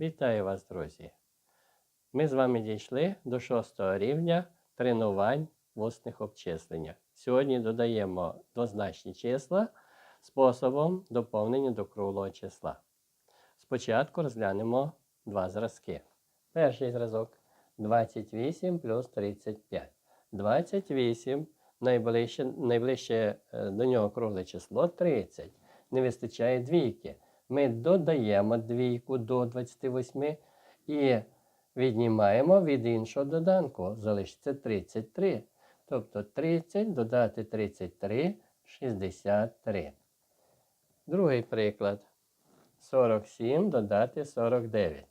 Вітаю вас, друзі! Ми з вами дійшли до шостого рівня тренувань в усних обчисленнях. Сьогодні додаємо двозначні числа способом доповнення до круглого числа. Спочатку розглянемо два зразки. Перший зразок 28 плюс 35. 28 найближче, найближче е, до нього кругле число 30. Не вистачає двійки. Ми додаємо двійку до 28 і віднімаємо від іншого доданку. Залишиться 33. Тобто 30 додати 33 63. Другий приклад. 47 додати 49.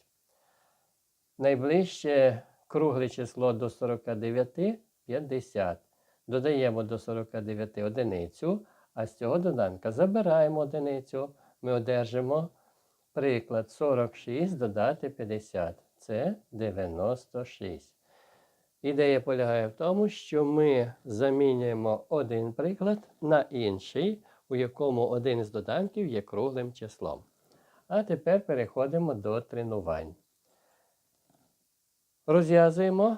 Найближче кругле число до 49 50. Додаємо до 49 одиницю, а з цього доданка забираємо одиницю. Ми одержимо приклад 46 додати 50. Це 96. Ідея полягає в тому, що ми замінюємо один приклад на інший, у якому один із доданків є круглим числом. А тепер переходимо до тренувань. Розв'язуємо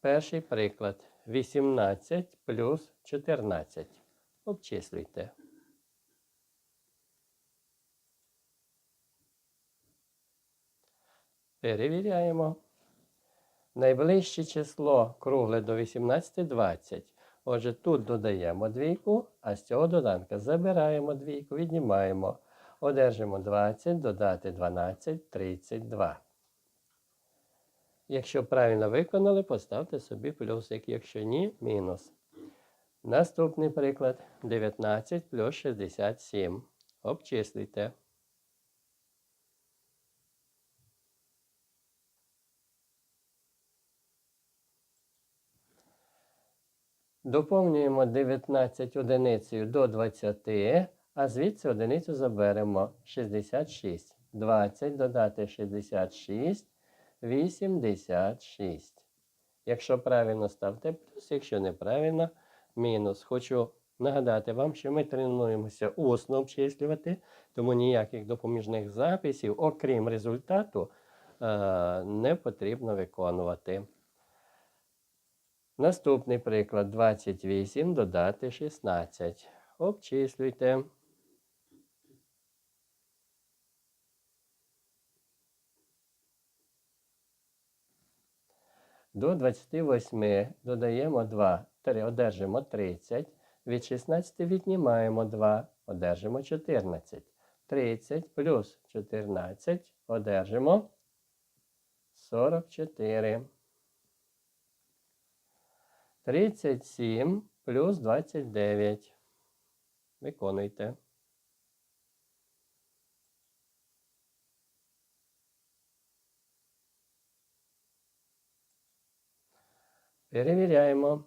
перший приклад. 18 плюс 14. Обчислюйте. Перевіряємо. Найближче число кругле до 18 20. Отже, тут додаємо двійку, а з цього доданка забираємо двійку, віднімаємо. Одержимо 20, додати 12, 32. Якщо правильно виконали, поставте собі плюсик. Якщо ні, мінус. Наступний приклад 19 плюс 67. Обчислюйте. Доповнюємо 19 одиницею до 20, а звідси одиницю заберемо 66. 20 додати 66, 86. Якщо правильно ставте плюс, якщо неправильно мінус. Хочу нагадати вам, що ми тренуємося усно обчислювати, тому ніяких допоміжних записів, окрім результату, е, не потрібно виконувати. Наступний приклад 28 додати 16. Обчислюйте. До 28 додаємо 2, 3, одержимо 30. Від 16 віднімаємо 2, одержимо 14. 30 плюс 14 одержимо 44. 37 плюс 29. Виконуйте. Перевіряємо.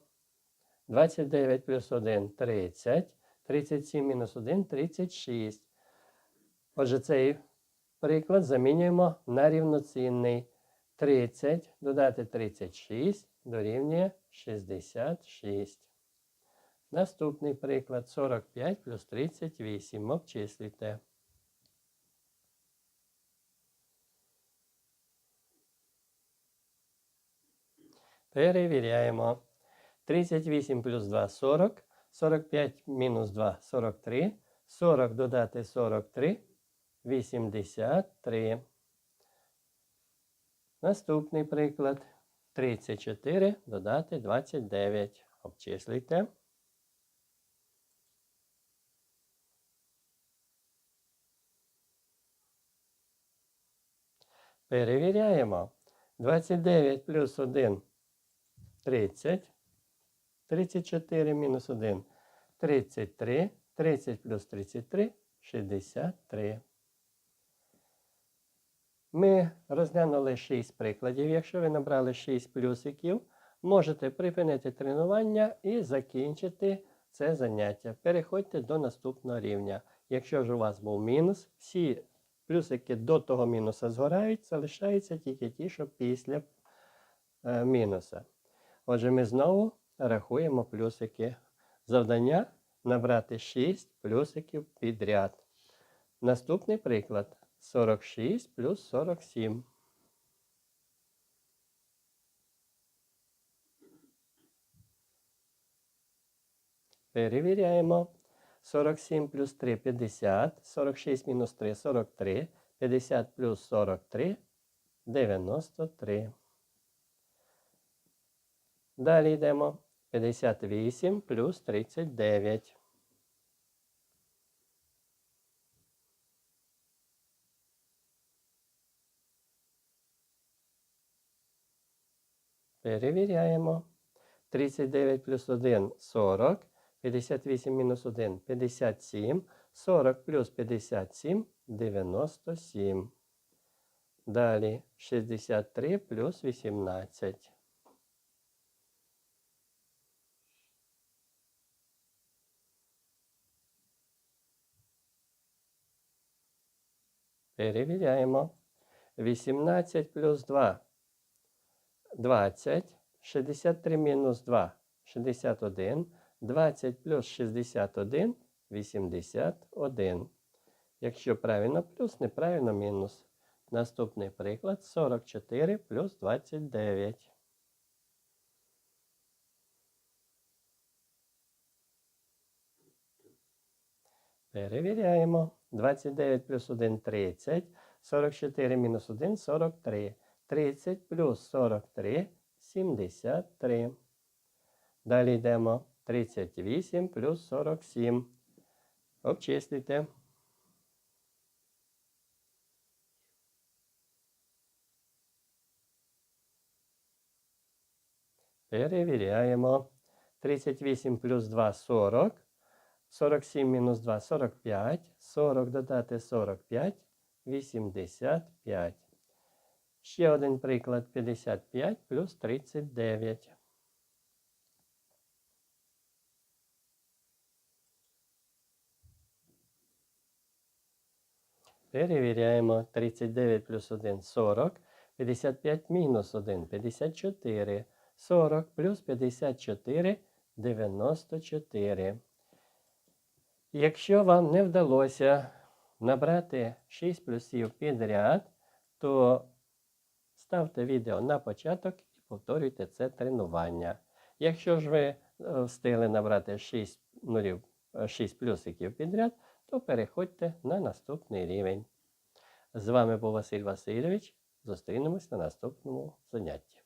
29 плюс 1 30. 37 мінус 1 36. Отже, цей приклад замінюємо на рівноцінний. 30 додати 36 дорівнює 66. Наступний приклад 45 плюс 38. Обчислюйте. Перевіряємо. 38 плюс 2 40. 45 мінус 2 43. 40 додати 43. 83. Наступний приклад. 34 додати 29. Обчислюйте. Перевіряємо. 29 плюс 1 30. 34 мінус 1 33. 30 плюс 33 63. Ми розглянули 6 прикладів. Якщо ви набрали 6 плюсиків, можете припинити тренування і закінчити це заняття. Переходьте до наступного рівня. Якщо ж у вас був мінус, всі плюсики до того мінуса згорають, залишаються тільки ті, що після е, мінуса. Отже, ми знову рахуємо плюсики. Завдання набрати 6 плюсиків підряд. Наступний приклад 46 плюс 47. Перевіряємо. 47 плюс 3 50. 46 мінус 3 43. 50 плюс 43 93. Далі йдемо. 58 плюс 39. Перевіряємо. 39 плюс 1 40. 58 мінус 1 57. 40 плюс 57 97. Далі 63 плюс 18. Перевіряємо. 18 плюс 2 20. 63 мінус 2 61. 20 плюс 61 81. Якщо правильно плюс, неправильно мінус. Наступний приклад 44 плюс 29. Перевіряємо. 29 плюс 1 30. 44 мінус 1 43. 30 плюс 43 73. Далі йдемо 38 плюс 47. Обчислюйте. Перевіряємо. 38 плюс 2 40. 47 мінус 2 45. 40 додати 45 85. Ще один приклад 55 плюс 39. Перевіряємо. 39 плюс 1 40. 55 мінус 1 54. 40 плюс 54 94. Якщо вам не вдалося набрати 6 плюсів підряд, то ставте відео на початок і повторюйте це тренування. Якщо ж ви е, встигли набрати 6, нулів, е, 6 плюсиків підряд, то переходьте на наступний рівень. З вами був Василь Васильович. Зустрінемось на наступному занятті.